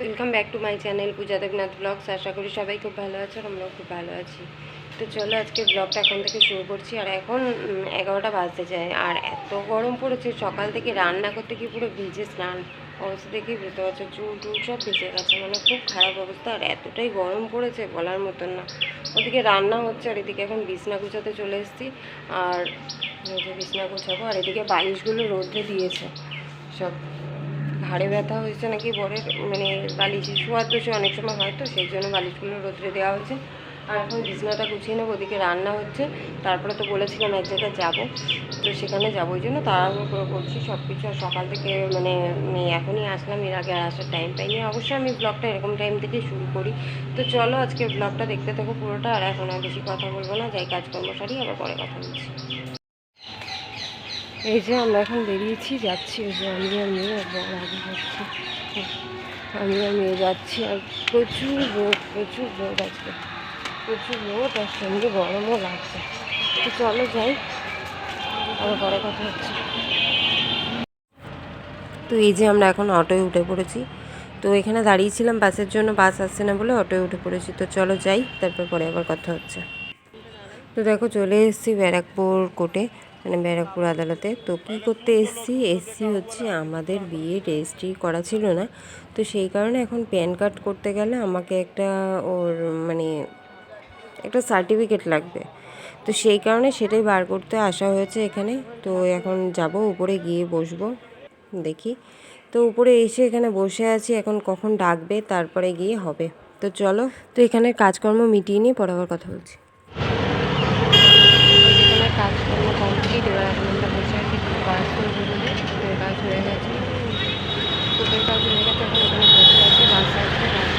Welcome back to my channel Puja Debnath vlogs আশা করি সবাই খুব ভালো আছে আর আমরাও খুব ভালো আছি। তো চলো আজকে ব্লগটা এখন থেকে শুরু করছি। আর এখন এগারোটা বাজতে যায়। আর এত গরম পড়েছে, সকাল থেকে রান্না করতে গিয়ে পুরো ভিজে স্নান অবস্থা দেখেই বুঝতে পারছ, চুল টুল সব ভিজে গেছে। মানে খুব খারাপ অবস্থা। আর এতটাই গরম পড়েছে বলার মতন না। ওদিকে রান্না হচ্ছে, আর এদিকে এখন বিছনা গুছাতে চলে এসেছি। আর বিছনা গুছাবো, আর এদিকে বালিশগুলো রোদে দিয়েছে সব। ঘাড়ে ব্যথা হয়েছে নাকি বরের মানে বালিশে শোয়ার দোষে অনেক সময় হয় তো, সেই জন্য বালিশগুলো রোদ্রে দেওয়া হয়েছে। আর এখন বিছনাটা গুছিয়ে নেব, ওদিকে রান্না হচ্ছে। তারপরে তো বলেছিলাম এক জায়গায় যাব, তো সেখানে যাব, ওই জন্য তাড়াহুড়ো করে করছি সব কিছু আর সকাল থেকে মানে এখনই আসলাম, এর আগে আসার টাইম পাইনি। অবশ্যই আমি ব্লগটা এরকম টাইম থেকে শুরু করি। তো চলো আজকে ব্লগটা দেখতে থাকো পুরোটা, আর এখন আর বেশি কথা বলব না, যাই কাজকর্ম সারি, আবার পরে কথা বলছি। এই যে আমরা এখন বেরিয়েছি, যাচ্ছি ওই যে আমি আর মেয়ে একবার আগে যাচ্ছি আমি আর মেয়ে যাচ্ছি আর প্রচুর রোদ প্রচুর রোদ আজকে। প্রচুর রোদ আর সঙ্গে গরমও লাগছে। তো চলো যাই আবার পরে কথা হচ্ছে। তো এই যে আমরা এখন অটোয় উঠে পড়েছি। তো এখানে দাঁড়িয়েছিলাম বাসের জন্য, বাস আসছে না বলে অটোয় উঠে পড়েছি। তো চলো যাই, তারপর পরে আবার কথা হচ্ছে। তো দেখো চলে এসেছি ব্যারাকপুর কোর্টে। মানে ব্যারাকপুর আদালতে। তো কী করতে এসেছি? এসছি হচ্ছে আমাদের বিয়ে রেজিস্ট্রি করা ছিল না। তো সেই কারণে এখন প্যান কার্ড করতে গেলে আমাকে একটা ওর মানে একটা সার্টিফিকেট লাগবে। তো সেই কারণে সেটাই বার করতে আসা হয়েছে এখানে। তো এখন যাব, উপরে গিয়ে বসবো, দেখি। তো উপরে এসে এখানে বসে আছি, এখন কখন ডাকবে, তারপরে গিয়ে হবে। তো চলো, তো এখানে কাজকর্ম মিটিয়ে নিয়ে পরে আবার কথা বলছি। কাজকর্ম কমপ্লিট এবার এখন আমরা বসে আছি কাজ করব বলে কোটের কাজ হয়ে গেছে। কোটের কাজ হয়ে গেছে, এখন এখানে বসে আছি বাস আসছে বাস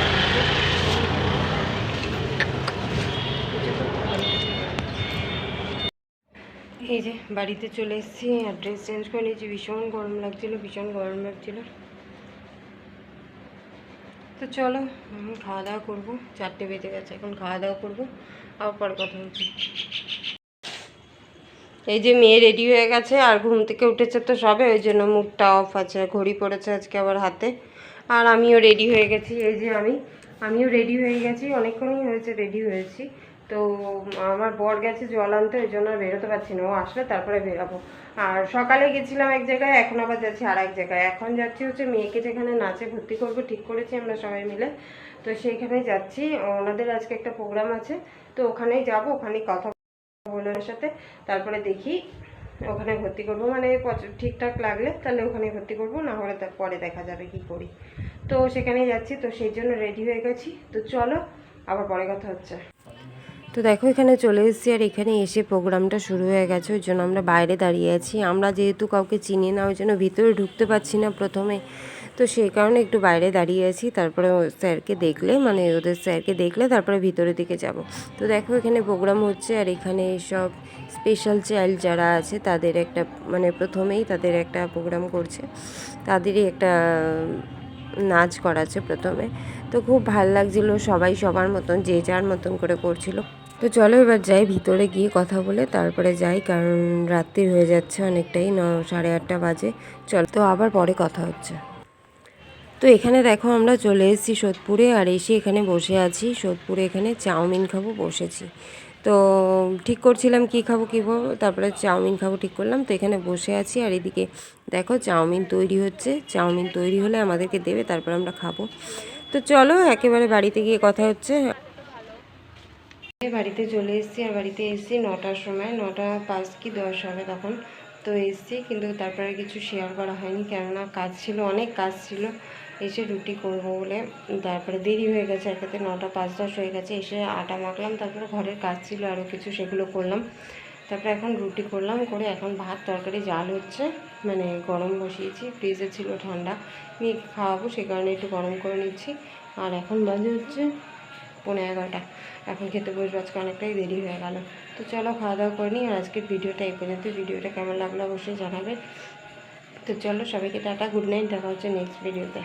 এই যে বাড়িতে চলে এসেছি, আর ড্রেস চেঞ্জ করে নিয়েছি, ভীষণ গরম লাগছিল, ভীষণ গরম লাগছিল। তো চলো, খাওয়া দাওয়া করব, চারটে বেজে গেছে, এখন খাওয়া দাওয়া করব, আবার পরে কথা হচ্ছে এই যে মেয়ে রেডি হয়ে গেছে, আর ঘুম থেকে উঠেছে তো সবে, ওই জন্য মুখটা অফ আছে ঘড়ি পড়েছে আজকে আবার হাতে। আর আমিও রেডি হয়ে গেছি, এই যে আমি। আমিও রেডি হয়ে গেছি, অনেকক্ষণই হয়েছে রেডি হয়েছি। তো আমার বর গেছে জল আনতে, ওই জন্য বেরোতে পারছি না। ও আসলে তারপরে বেরাবো। আর সকালে গেছিলাম এক জায়গায়, এখন আবার যাচ্ছি আর এক জায়গায়। এখন যাচ্ছি হচ্ছে মেয়েকে যেখানে নাচে ভর্তি করব, ঠিক করেছি আমরা সবাই মিলে। তো সেইখানে যাচ্ছি। ওনাদের আজকে একটা প্রোগ্রাম আছে, তো ওখানেই যাব, ওখানেই কথা বলে সাথে, তারপরে দেখি ওখানে ভর্তি করব। মানে ঠিকঠাক লাগলে তাহলে ওখানে ভর্তি করব, না হলে পরে দেখা যাবে কি করি। তো সেখানেই যাচ্ছি, তো সেই জন্য রেডি হয়ে গেছি। তো চলো, আবার পরে কথা হচ্ছে। তো দেখো, এখানে চলে এসেছি আর এখানে এসে প্রোগ্রামটা শুরু হয়ে গেছে। ওই জন্য আমরা বাইরে দাঁড়িয়ে আছি। আমরা যেহেতু কাউকে চিনি না, ওই জন্য ভিতরে ঢুকতে পারছি না প্রথমে। তো সেই কারণে একটু বাইরে দাঁড়িয়ে আছি, তারপরে স্যারকে দেখলে মানে ওদের স্যারকে দেখলে তারপরে ভিতরের দিকে যাব। তো দেখো এখানে প্রোগ্রাম হচ্ছে আর এখানে সব স্পেশাল চাইল্ড যারা আছে তাদের একটা মানে প্রথমেই তাদের একটা প্রোগ্রাম করছে। তাদেরই একটা নাচ করাচ্ছে প্রথমে। তো খুব ভালো লাগছিল সবাই সবার মতন, যে যার মতন করে করছিল। তো চলো এবার যাই ভিতরে গিয়ে কথা বলে, তারপরে যাই, কারণ রাত্রি হয়ে যাচ্ছে অনেকটাই, ন, সাড়ে আটটা বাজে। চল, তো আবার পরে কথা হচ্ছে। তো এখানে দেখো আমরা চলে এসেছি সোদপুরে আর এসে এখানে বসে আছি। সোদপুরে এখানে চাউমিন খাব বসেছি। তো ঠিক করছিলাম কি খাব কী খাব তারপরে চাউমিন খাব ঠিক করলাম। তো এখানে বসে আছি আর এদিকে দেখো চাউমিন তৈরি হচ্ছে। চাউমিন তৈরি হলে আমাদেরকে দেবে, তারপর আমরা খাব। তো চলো একেবারে বাড়িতে গিয়ে কথা হচ্ছে। বাড়িতে চলে এসেছি আর বাড়িতে এসেছি নটার সময়। নটা পাঁচ কি দশ হবে তখন। তো এসেছি কিন্তু তারপরে কিছু শেয়ার করা হয়নি। কেননা কাজ ছিল, অনেক কাজ ছিল। এসে রুটি করব বলে তারপরে দেরি হয়ে গেছে খেতে নটা পাঁচ দশ হয়ে গেছে। এসে আটা মাখলাম, তারপরে ঘরের কাজ ছিল আরও কিছু সেগুলো করলাম। তারপরে এখন রুটি করলাম, করে এখন ভাত, তরকারি জাল হচ্ছে। মানে গরম বসিয়েছি, ফ্রিজে ছিল ঠান্ডা। মেয়েকে খাওয়াবো, সে কারণে একটু গরম করে নিচ্ছি। আর এখন বাজে হচ্ছে পনেরো এগারোটা। এখন খেতে বসবো, আজকে অনেকটাই দেরি হয়ে গেল। তো চলো খাওয়া দাওয়া করে নিই, আর আজকের ভিডিওটা এই পর্যন্ত। ভিডিওটা কেমন লাগল অবশ্যই জানাবে। তো চলো সবাইকে টাটা, গুড নাইট, দেখা হচ্ছে নেক্সট ভিডিওতে